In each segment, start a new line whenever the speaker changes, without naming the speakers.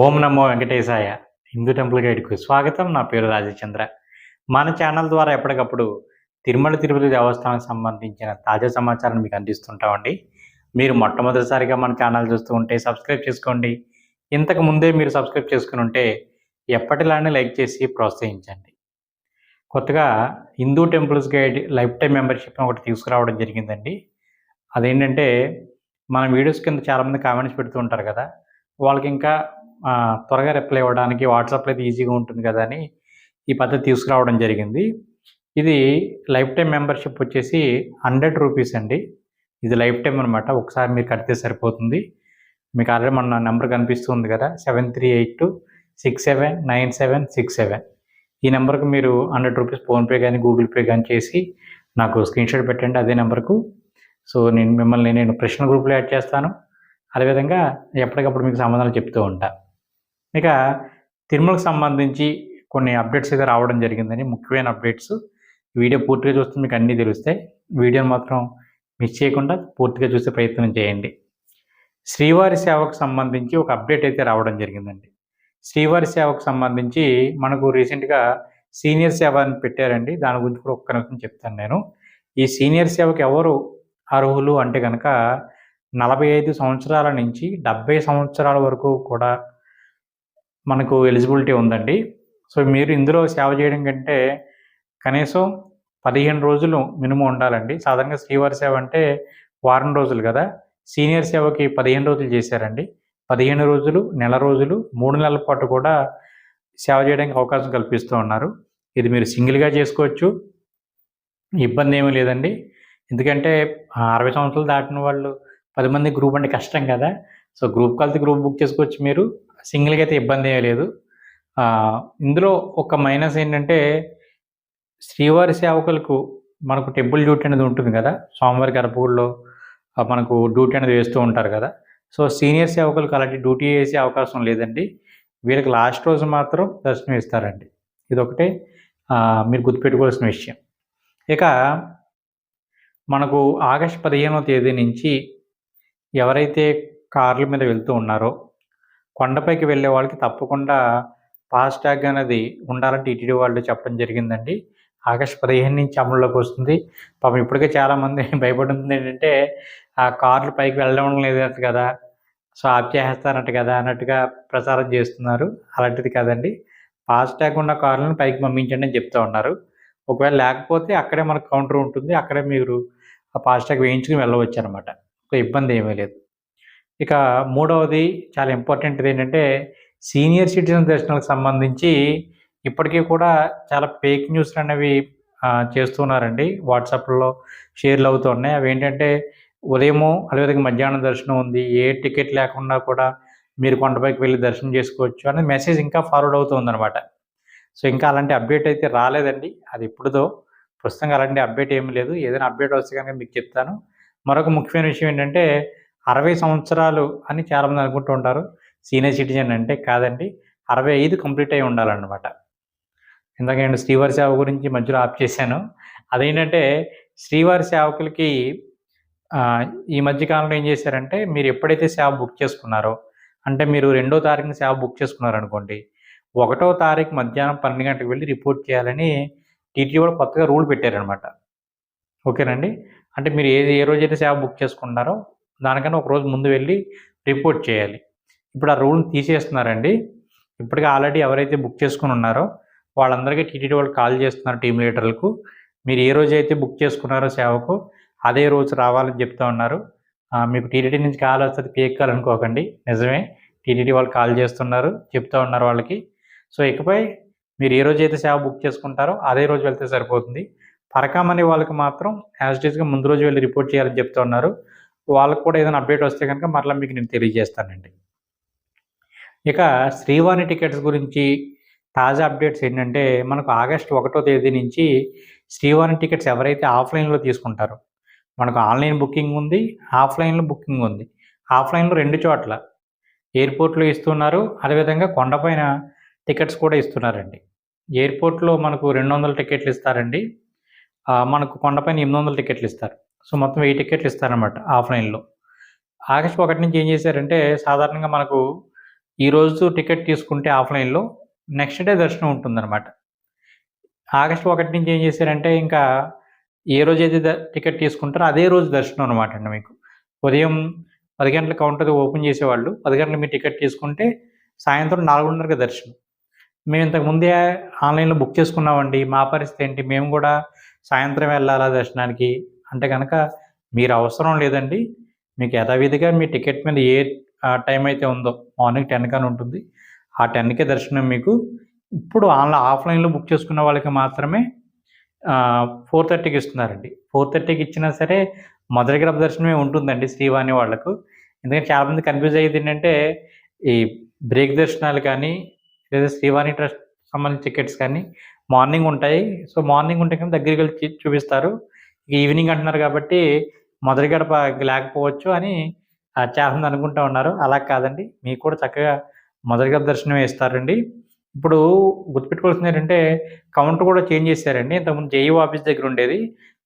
ఓం నమో వెంకటేశాయ Hindu temple గైడ్కు స్వాగతం. నా పేరు రాజచంద్ర. మన ఛానల్ ద్వారా ఎప్పటికప్పుడు తిరుమల తిరుపతి దేవస్థానానికి సంబంధించిన తాజా సమాచారం మీకు అందిస్తుంటామండి. మీరు మొట్టమొదటిసారిగా మన ఛానల్ చూస్తూ ఉంటే సబ్స్క్రైబ్ చేసుకోండి. ఇంతకు ముందే మీరు సబ్స్క్రైబ్ చేసుకుని ఉంటే ఎప్పటిలానే లైక్ చేసి ప్రోత్సహించండి. కొత్తగా Hindu temples guide lifetime membership ఒకటి తీసుకురావడం జరిగిందండి. అదేంటంటే మన వీడియోస్ కింద చాలామంది కామెంట్స్ పెడుతూ ఉంటారు కదా వాళ్ళకి ఇంకా త్వరగా రిప్లై ఇవ్వడానికి వాట్సాప్లో అయితే ఈజీగా ఉంటుంది కదా అని ఈ పద్ధతి తీసుకురావడం జరిగింది. ఇది లైఫ్ టైం మెంబర్షిప్ వచ్చేసి హండ్రెడ్ రూపీస్ అండి. ఇది లైఫ్ టైం అనమాట ఒకసారి మీరు కడితే సరిపోతుంది. మీకు ఆల్రెడీ మన నెంబర్ కనిపిస్తుంది కదా seven three eight two six seven nine seven six seven ఈ నెంబర్కు మీరు హండ్రెడ్ రూపీస్ ఫోన్పే కానీ గూగుల్ పే కానీ చేసి నాకు స్క్రీన్ షాట్ పెట్టండి అదే నెంబర్కు సో నేను మిమ్మల్ని నేను ప్రశ్న గ్రూప్లో యాడ్ చేస్తాను. అదేవిధంగా ఎప్పటికప్పుడు మీకు సమాధానాలు చెప్తూ ఉంటాను ఇక తిరుమలకు సంబంధించి కొన్ని అప్డేట్స్ అయితే రావడం జరిగిందని ముఖ్యమైన అప్డేట్స్ వీడియో పూర్తిగా చూస్తే మీకు అన్నీ తెలుస్తాయి. వీడియోని మాత్రం మిస్ చేయకుండా పూర్తిగా చూసే ప్రయత్నం చేయండి. శ్రీవారి సేవకు సంబంధించి ఒక అప్డేట్ అయితే రావడం జరిగిందండి. శ్రీవారి సేవకు సంబంధించి మనకు రీసెంట్గా సీనియర్ సేవ అని పెట్టారండి. దాని గురించి కూడా ఒక్క నిమిషం చెప్తాను నేను. ఈ సీనియర్ సేవకు ఎవరు అర్హులు అంటే కనుక నలభై ఐదు సంవత్సరాల నుంచి డెబ్బై సంవత్సరాల వరకు కూడా మనకు ఎలిజిబిలిటీ ఉందండి. సో మీరు ఇందులో సేవ చేయడం కంటే కనీసం పదిహేను రోజులు మినిమం ఉండాలండి. సాధారణంగా శ్రీవారి సేవ అంటే వారం రోజులు కదా. సీనియర్ సేవకి పదిహేను రోజులు చేశారండి. పదిహేను రోజులు నెల రోజులు మూడు నెలల పాటు కూడా సేవ చేయడానికి అవకాశం కల్పిస్తూ ఉన్నారు. ఇది మీరు సింగిల్గా చేసుకోవచ్చు. ఇబ్బంది ఏమీ లేదండి. ఎందుకంటే అరవై సంవత్సరాలు దాటిన వాళ్ళు పది మంది గ్రూప్ అంటే కష్టం కదా. సో గ్రూప్ కలిసి గ్రూప్ బుక్ చేసుకోవచ్చు మీరు. సింగిల్గా అయితే ఇబ్బంది ఏమీ లేదు. ఇందులో ఒక మైనస్ ఏంటంటే శ్రీవారి సేవకులకు మనకు టెంపుల్ డ్యూటీ అనేది ఉంటుంది కదా స్వామివారి గర్భగుడిలో మనకు డ్యూటీ అనేది వేస్తూ ఉంటారు కదా. సో సీనియర్ సేవకులకు అలాంటి డ్యూటీ వేసే అవకాశం లేదండి. వీళ్ళకి లాస్ట్ రోజు మాత్రం దర్శనం ఇస్తారండి. ఇదొకటే ఆ, మీరు గుర్తుపెట్టుకోవాల్సిన విషయం. ఇక మనకు ఆగస్ట్ పదిహేనవ తేదీ నుంచి ఎవరైతే కార్ల మీద వెళ్తూ ఉన్నారో కొండపైకి వెళ్ళే వాళ్ళకి తప్పకుండా ఫాస్ట్ ట్యాగ్ అనేది ఉండాలని టీటీడీ వాళ్ళు చెప్పడం జరిగిందండి. ఆగస్ట్ పదిహేను నుంచి అమల్లోకి వస్తుంది. పాపం ఇప్పటికే చాలామంది భయపడుతుంది ఏంటంటే ఆ కార్లు పైకి వెళ్ళడం లేదన్నట్టు కదా సో ఆప్ చేసేస్తారంట కదా అన్నట్టుగా ప్రచారం చేస్తున్నారు. అలాంటిది కాదండి. ఫాస్ట్ ట్యాగ్ ఉన్న కార్లను పైకి పంపించండి అని చెప్తూ ఉన్నారు. ఒకవేళ లేకపోతే అక్కడే మనకు కౌంటర్ ఉంటుంది. అక్కడే మీరు ఆ ఫాస్ట్ ట్యాగ్ వేయించుకుని వెళ్ళవచ్చు అనమాట ఒక ఇబ్బంది ఏమీ లేదు. ఇక మూడవది చాలా ఇంపార్టెంట్ ఏంటంటే సీనియర్ సిటిజన్ దర్శనాలకు సంబంధించి ఇప్పటికీ కూడా చాలా ఫేక్ న్యూస్లు అనేవి చేస్తున్నారండి వాట్సాప్లో షేర్లు అవుతున్నాయి అవి ఏంటంటే ఉదయము అదేవిధంగా మధ్యాహ్నం దర్శనం ఉంది. ఏ టికెట్ లేకుండా కూడా మీరు కొండపైకి వెళ్ళి దర్శనం చేసుకోవచ్చు అనే మెసేజ్ ఇంకా ఫార్వర్డ్ అవుతుంది అనమాట సో ఇంకా అలాంటి అప్డేట్ అయితే రాలేదండి. అది ఎప్పుడుదో ప్రస్తుతంగా అలాంటి అప్డేట్ ఏమీ లేదు. ఏదైనా అప్డేట్ వస్తే కనుక మీకు చెప్తాను. మరొక ముఖ్యమైన విషయం ఏంటంటే అరవై సంవత్సరాలు అని చాలామంది అనుకుంటూ ఉంటారు. సీనియర్ సిటిజన్ అంటే కాదండి. అరవై ఐదు కంప్లీట్ అయి ఉండాలన్నమాట. ఇందాక నేను శ్రీవారి సేవ గురించి మధ్యలో ఆప్ చేశాను. అదేంటంటే శ్రీవారి సేవకులకి ఈ మధ్య కాలంలో ఏం చేశారంటే మీరు ఎప్పుడైతే సేవ బుక్ చేసుకున్నారో అంటే మీరు రెండో తారీఖున సేవ బుక్ చేసుకున్నారనుకోండి ఒకటో తారీఖు మధ్యాహ్నం పన్నెండు గంటలకు వెళ్ళి రిపోర్ట్ చేయాలని టీటీ కూడా కొత్తగా రూల్ పెట్టారనమాట ఓకేనండి? అంటే మీరు ఏది ఏ రోజైతే సేవ బుక్ చేసుకున్నారో దానికన్నా ఒక రోజు ముందు వెళ్ళి రిపోర్ట్ చేయాలి. ఇప్పుడు ఆ రూల్ని తీసేస్తున్నారండి. ఇప్పటికే ఆల్రెడీ ఎవరైతే బుక్ చేసుకుని ఉన్నారో వాళ్ళందరికీ టీటీడీ వాళ్ళు కాల్ చేస్తున్నారు టీం లీడర్లకు. మీరు ఏ రోజు అయితే బుక్ చేసుకున్నారో సేవకు అదే రోజు రావాలని చెప్తా ఉన్నారు. మీకు టీటీడీ నుంచి కాల్ వస్తుంది పేక్ కాల్ అనుకోకండి. నిజమే టీటీడీ వాళ్ళు కాల్ చేస్తున్నారు చెప్తా ఉన్నారు వాళ్ళకి. సో ఇకపై మీరు ఏ రోజు అయితే సేవ బుక్ చేసుకుంటారో అదే రోజు వెళ్తే సరిపోతుంది. పరకామనే వాళ్ళకి మాత్రం యాజ్గా ముందు రోజు వెళ్ళి రిపోర్ట్ చేయాలని చెప్తా ఉన్నారు. వాళ్ళకి కూడా ఏదైనా అప్డేట్ వస్తే కనుక మరలా మీకు నేను తెలియజేస్తానండి. ఇక శ్రీవాణి టికెట్స్ గురించి తాజా అప్డేట్స్ ఏంటంటే మనకు ఆగస్ట్ ఒకటో తేదీ నుంచి శ్రీవాణి టికెట్స్ ఎవరైతే ఆఫ్లైన్లో తీసుకుంటారో మనకు ఆన్లైన్ బుకింగ్ ఉంది ఆఫ్లైన్లో బుకింగ్ ఉంది. ఆఫ్లైన్లో రెండు చోట్ల ఎయిర్పోర్ట్లో ఇస్తున్నారు అదేవిధంగా కొండపైన టికెట్స్ కూడా ఇస్తున్నారండి. ఎయిర్పోర్ట్లో మనకు రెండు వందల టికెట్లు ఇస్తారండి. మనకు కొండపైన ఎనిమిది వందల టికెట్లు ఇస్తారు. సో మొత్తం ఎయిట్ టికెట్లు ఇస్తారనమాట ఆఫ్లైన్లో. ఆగస్ట్ ఒకటి నుంచి ఏం చేశారంటే సాధారణంగా మనకు ఈ రోజు టికెట్ తీసుకుంటే ఆఫ్లైన్లో నెక్స్ట్ డే దర్శనం ఉంటుందన్నమాట. ఆగస్ట్ ఒకటి నుంచి ఏం చేశారంటే ఇంకా ఏ రోజు అయితే టికెట్ తీసుకుంటారో అదే రోజు దర్శనం అనమాట అండి మీకు. ఉదయం పది గంటల కౌంటర్ ఓపెన్ చేసేవాళ్ళు పది గంటలు మీ టికెట్ తీసుకుంటే సాయంత్రం నాలుగున్నరకి దర్శనం. మేము ఇంతకు ముందే ఆన్లైన్లో బుక్ చేసుకున్నామండి మా పరిస్థితి ఏంటి? మేము కూడా సాయంత్రం వెళ్ళాలా దర్శనానికి? అంటే కనుక మీరు అవసరం లేదండి మీకు యథావిధిగా మీ టికెట్ మీద ఏ టైం అయితే ఉందో మార్నింగ్ టెన్ కానీ ఉంటుంది. ఆ టెన్కే దర్శనం మీకు ఇప్పుడు ఆన్లైన్ ఆఫ్లైన్లో బుక్ చేసుకున్న వాళ్ళకి మాత్రమే ఫోర్ థర్టీకి ఇస్తున్నారండి. ఫోర్ థర్టీకి ఇచ్చినా సరే మొదటి గ్రహ దర్శనమే ఉంటుందండి శ్రీవాణి వాళ్ళకు. ఎందుకంటే చాలామంది కన్ఫ్యూజ్ అయ్యేది ఏంటంటే ఈ బ్రేక్ దర్శనాలు కానీ లేదా శ్రీవాణి ట్రస్ట్ సంబంధించిన టికెట్స్ కానీ మార్నింగ్ ఉంటాయి. సో మార్నింగ్ ఉంటే కానీ దగ్గరికి వెళ్ళి చూపిస్తారు. ఈవినింగ్ అంటున్నారు కాబట్టి మొదటి గడప లేకపోవచ్చు అని ఆ, చాలామంది అనుకుంటా ఉన్నారు. అలా కాదండి. మీకు కూడా చక్కగా మొదటి గడప దర్శనం ఇస్తారండి. ఇప్పుడు గుర్తుపెట్టుకోవాల్సింది ఏంటంటే కౌంటర్ కూడా చేంజ్ చేశారండి. ఇంతకుముందు జేఈఓ ఆఫీస్ దగ్గర ఉండేది.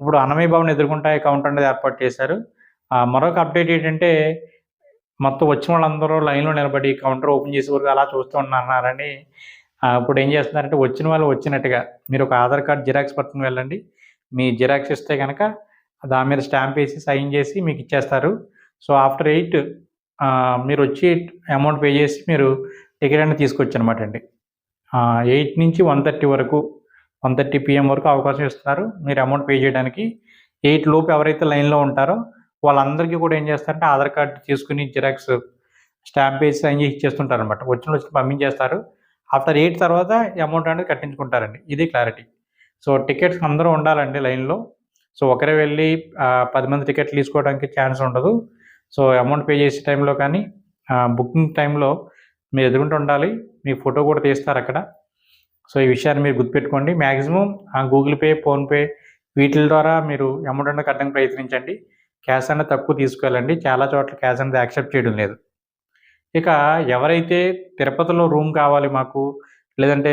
ఇప్పుడు అన్నమయ్య భవన్ ఎదుర్కొంటే కౌంటర్ అనేది ఏర్పాటు చేశారు. మరొక అప్డేట్ ఏంటంటే మొత్తం వచ్చిన వాళ్ళందరూ లైన్లో నిలబడి కౌంటర్ ఓపెన్ చేసే వరకు అలా చూస్తూ ఉన్నారని ఇప్పుడు ఏం చేస్తున్నారంటే వచ్చిన వాళ్ళు వచ్చినట్టుగా మీరు ఒక ఆధార్ కార్డ్ జిరాక్స్ పట్టుకుని వెళ్ళండి. మీ జిరాక్స్ ఇస్తే కనుక దాని మీద స్టాంప్ వేసి సైన్ చేసి మీకు ఇచ్చేస్తారు. సో ఆఫ్టర్ ఎయిట్ మీరు వచ్చి అమౌంట్ పే చేసి మీరు టికెట్ అనేది తీసుకొచ్చు అనమాట అండి ఎయిట్ నుంచి వన్ థర్టీ వరకు వన్ థర్టీ పిఎం వరకు అవకాశం ఇస్తున్నారు. మీరు అమౌంట్ పే చేయడానికి ఎయిట్ లోపు ఎవరైతే లైన్లో ఉంటారో వాళ్ళందరికీ కూడా ఏం చేస్తారంటే ఆధార్ కార్డు తీసుకుని జిరాక్స్ స్టాంప్ వేసి సైన్ చేసి ఇచ్చేస్తుంటారు అనమాట వచ్చిన వచ్చి పంపించేస్తారు. ఆఫ్టర్ ఎయిట్ తర్వాత అమౌంట్ అనేది కట్టించుకుంటారండి. ఇది క్లారిటీ. సో టికెట్స్ అందరూ ఉండాలండి లైన్లో. సో ఒకరే వెళ్ళి పది మంది టికెట్లు తీసుకోవడానికి ఛాన్స్ ఉండదు. సో అమౌంట్ పే చేసే టైంలో కానీ బుకింగ్ టైంలో మీరు ఎదురుకుంటూ ఉండాలి. మీ ఫోటో కూడా తీస్తారు అక్కడ. సో ఈ విషయాన్ని మీరు గుర్తుపెట్టుకోండి. మ్యాక్సిమం గూగుల్ పే ఫోన్పే వీటి ద్వారా మీరు అమౌంట్ అనేది కట్టడానికి ప్రయత్నించండి. క్యాష్ అనేది తక్కువ తీసుకెళ్ళండి. చాలా చోట్ల క్యాష్ అనేది యాక్సెప్ట్ చేయడం లేదు. ఇక ఎవరైతే తిరుపతిలో రూమ్ కావాలి మాకు లేదంటే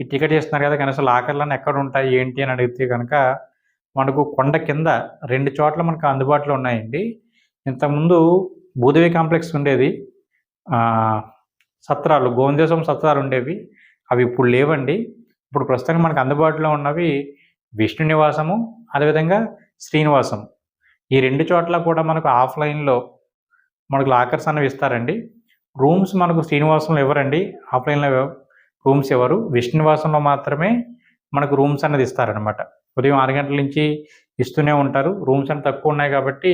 ఈ టికెట్ ఇస్తున్నారు కదా కనీసం లాకర్లను ఎక్కడ ఉంటాయి ఏంటి అని అడిగితే కనుక మనకు కొండ కింద రెండు చోట్ల మనకు అందుబాటులో ఉన్నాయండి. ఇంతకుముందు భూదేవి కాంప్లెక్స్ ఉండేది. సత్రాలు గోవిందేశం సత్రాలు ఉండేవి. అవి ఇప్పుడు లేవండి. ఇప్పుడు ప్రస్తుతానికి మనకు అందుబాటులో ఉన్నవి విష్ణు నివాసము అదేవిధంగా శ్రీనివాసం. ఈ రెండు చోట్ల కూడా మనకు ఆఫ్లైన్లో మనకు లాకర్స్ అనేవి ఇస్తారండి. రూమ్స్ మనకు శ్రీనివాసంలో ఇవ్వరండి. ఆఫ్లైన్లో రూమ్స్ ఎవరు? విష్ణువాసంలో మాత్రమే మనకు రూమ్స్ అనేది ఇస్తారనమాట ఉదయం ఆరు గంటల నుంచి ఇస్తూనే ఉంటారు. రూమ్స్ అని తక్కువ ఉన్నాయి కాబట్టి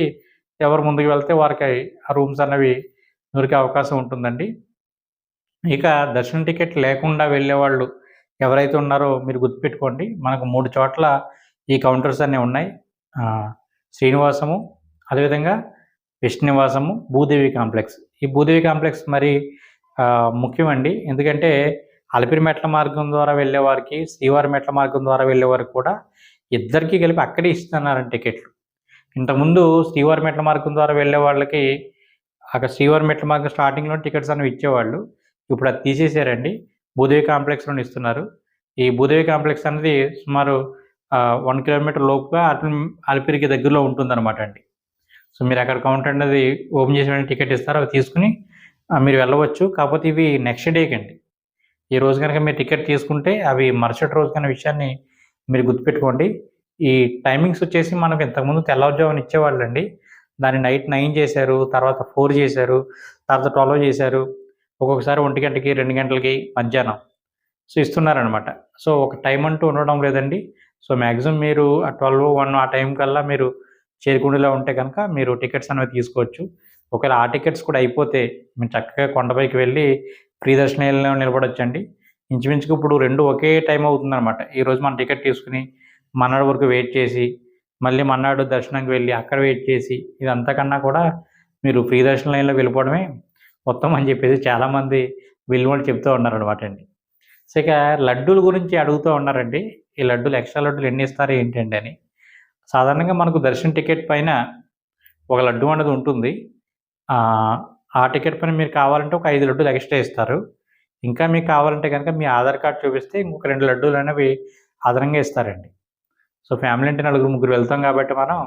ఎవరు ముందుకు వెళ్తే వారికి ఆ రూమ్స్ అనేవి దొరికే అవకాశం ఉంటుందండి. ఇక దర్శనం టికెట్ లేకుండా వెళ్ళే వాళ్ళు ఎవరైతే ఉన్నారో మీరు గుర్తుపెట్టుకోండి. మనకు మూడు చోట్ల ఈ కౌంటర్స్ అన్నీ ఉన్నాయి. శ్రీనివాసము అదేవిధంగా విష్ణునివాసము భూదేవి కాంప్లెక్స్. ఈ భూదేవి కాంప్లెక్స్ మరి ముఖ్యమండి. ఎందుకంటే అలిపిరి మెట్ల మార్గం ద్వారా వెళ్ళేవారికి శ్రీవారి మెట్ల మార్గం ద్వారా వెళ్ళేవారికి కూడా ఇద్దరికి కలిపి అక్కడే ఇస్తున్నారని టికెట్లు. ఇంతకుముందు శ్రీవారి మెట్ల మార్గం ద్వారా వెళ్ళే వాళ్ళకి అక్కడ శ్రీవారి మెట్ల మార్గం స్టార్టింగ్లో టికెట్స్ అనేవి ఇచ్చేవాళ్ళు. ఇప్పుడు అది తీసేసారండి. భూదేవి కాంప్లెక్స్లో ఇస్తున్నారు. ఈ భూదేవి కాంప్లెక్స్ అనేది సుమారు వన్ కిలోమీటర్ లోపుగా అలిపిరి అలిపిరికి దగ్గరలో ఉంటుందన్నమాట అండి. సో మీరు అక్కడ కౌంటర్ అనేది ఓపెన్ చేసిన టికెట్ ఇస్తారు. అవి తీసుకుని మీరు వెళ్ళవచ్చు. కాకపోతే ఇవి నెక్స్ట్ డేకి అండి ఈ రోజు కనుక మీరు టికెట్ తీసుకుంటే అవి మరుసటి రోజు కన్నా విషయాన్ని మీరు గుర్తుపెట్టుకోండి. ఈ టైమింగ్స్ వచ్చేసి మనకు ఇంతకుముందు తెల్లవారుజామున ఇచ్చేవాళ్ళండి. దాన్ని నైట్ నైన్ చేశారు తర్వాత ఫోర్ చేశారు తర్వాత ట్వెల్వ్ చేశారు. ఒక్కొక్కసారి ఒంటి గంటకి రెండు గంటలకి మధ్యాహ్నం. సో ఇస్తున్నారనమాట సో ఒక టైం అంటూ ఉండడం లేదండి. సో మ్యాక్సిమం మీరు ఆ ట్వెల్వ్ వన్ ఆ టైం కల్లా మీరు చేరుకుండేలా ఉంటే కనుక మీరు టికెట్స్ అనేవి తీసుకోవచ్చు. ఒకవేళ ఆ టికెట్స్ కూడా అయిపోతే మీరు చక్కగా కొండపైకి వెళ్ళి ఫ్రీ దర్శనంలో నిలబడొచ్చండి. ఇంచుమించుకు ఇప్పుడు రెండు ఒకే టైం అవుతుందన్నమాట. ఈరోజు మనం టికెట్ తీసుకుని మన్నాడు వరకు వెయిట్ చేసి మళ్ళీ మన్నాడు దర్శనానికి వెళ్ళి అక్కడ వెయిట్ చేసి ఇదంతా కన్నా కూడా మీరు ఫ్రీ దర్శన లైన్లో వెళ్ళిపోవడమే మొత్తం అని చెప్పేసి చాలామంది విలువలు చెప్తూ ఉన్నారనమాట అండి. సో ఇక లడ్డూల గురించి అడుగుతూ ఉన్నారండి. ఈ లడ్డూలు ఎక్స్ట్రా లడ్డూలు ఎన్ని ఇస్తారు ఏంటండి అని. సాధారణంగా మనకు దర్శన టికెట్ పైన ఒక లడ్డు అనేది ఉంటుంది. ఆ, టికెట్ పైన మీరు కావాలంటే ఒక ఐదు లడ్డూలు ఎక్స్ట్రా ఇస్తారు. ఇంకా మీకు కావాలంటే కనుక మీ ఆధార్ కార్డ్ చూపిస్తే ఇంకొక రెండు లడ్డూలు అనేవి అదనంగా ఇస్తారండి. సో ఫ్యామిలీ అంటే నలుగురు ముగ్గురు వెళ్తాం కాబట్టి మనం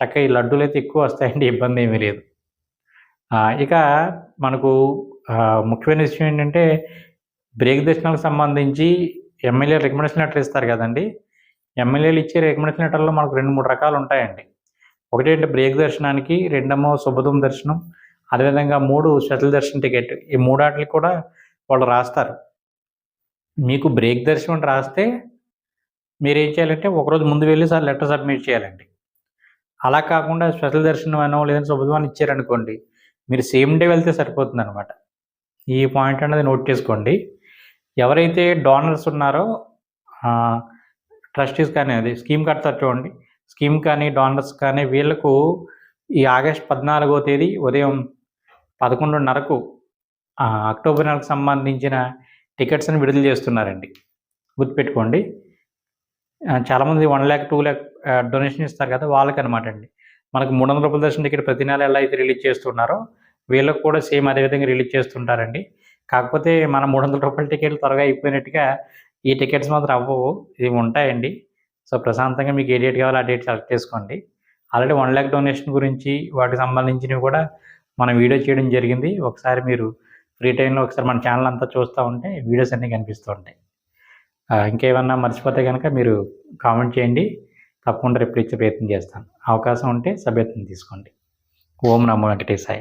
చక్కగా ఈ లడ్డూలు అయితే ఎక్కువ వస్తాయండి ఇబ్బంది ఏమీ లేదు. ఇక మనకు ముఖ్యమైన విషయం ఏంటంటే బ్రేక్ దర్శనాలకు సంబంధించి ఎమ్మెల్యే రికమెండేషన్ లెటర్ ఇస్తారు కదండి. ఎమ్మెల్యేలు ఇచ్చే రికమెండేషన్ లెటర్లో మనకు రెండు మూడు రకాలు ఉంటాయండి. ఒకటి ఏంటి బ్రేక్ దర్శనానికి రెండేమో శుభదం దర్శనం అదేవిధంగా మూడు స్పెషల్ దర్శనం టికెట్. ఈ మూడాటికి కూడా వాళ్ళు రాస్తారు. మీకు బ్రేక్ దర్శనం రాస్తే మీరు ఏం చేయాలంటే ఒకరోజు ముందు వెళ్ళి సార్ లెటర్ సబ్మిట్ చేయాలండి. అలా కాకుండా స్పెషల్ దర్శనం అనో లేదంటే శుభదం ఇచ్చారనుకోండి మీరు సేమ్ డే వెళ్తే సరిపోతుంది అనమాట ఈ పాయింట్ అనేది నోట్ చేసుకోండి. ఎవరైతే డోనర్స్ ఉన్నారో ట్రస్టీస్ కానీ అది స్కీమ్ కడతారు చూడండి. స్కీమ్ కానీ డోనర్స్ కానీ వీళ్ళకు ఈ ఆగస్ట్ పద్నాలుగో తేదీ ఉదయం పదకొండున్నరకు అక్టోబర్ నెలకు సంబంధించిన టికెట్స్ని విడుదల చేస్తున్నారండి. గుర్తుపెట్టుకోండి. చాలామంది one lakh two lakh donation ఇస్తారు కదా వాళ్ళకి అనమాట అండి మనకు మూడు వందల రూపాయల దర్శనం టికెట్ ప్రతి నెల ఎలా అయితే రిలీజ్ చేస్తున్నారో వీళ్ళకు కూడా సేమ్ అదే విధంగా రిలీజ్ చేస్తుంటారండి. కాకపోతే మన మూడు వందల రూపాయల టికెట్లు త్వరగా అయిపోయినట్టుగా ఈ టికెట్స్ మాత్రం అవ్వవు. ఇవి ఉంటాయండి. సో ప్రశాంతంగా మీకు ఏ డేట్ కావాలో ఆ డేట్ సెలెక్ట్ చేసుకోండి. ఆల్రెడీ వన్ ల్యాక్ డొనేషన్ గురించి వాటికి సంబంధించినవి కూడా మనం వీడియో చేయడం జరిగింది. ఒకసారి మీరు ఫ్రీ టైంలో ఒకసారి మన ఛానల్ అంతా చూస్తూ ఉంటే వీడియోస్ అన్నీ కనిపిస్తూ ఉంటాయి. ఇంకేమన్నా మర్చిపోతే కనుక మీరు కామెంట్ చేయండి. తప్పకుండా రిప్లై ఇచ్చే ప్రయత్నం చేస్తాను. అవకాశం ఉంటే సభ్యత్వం తీసుకోండి. ఓం నమో వెంకటేశాయ.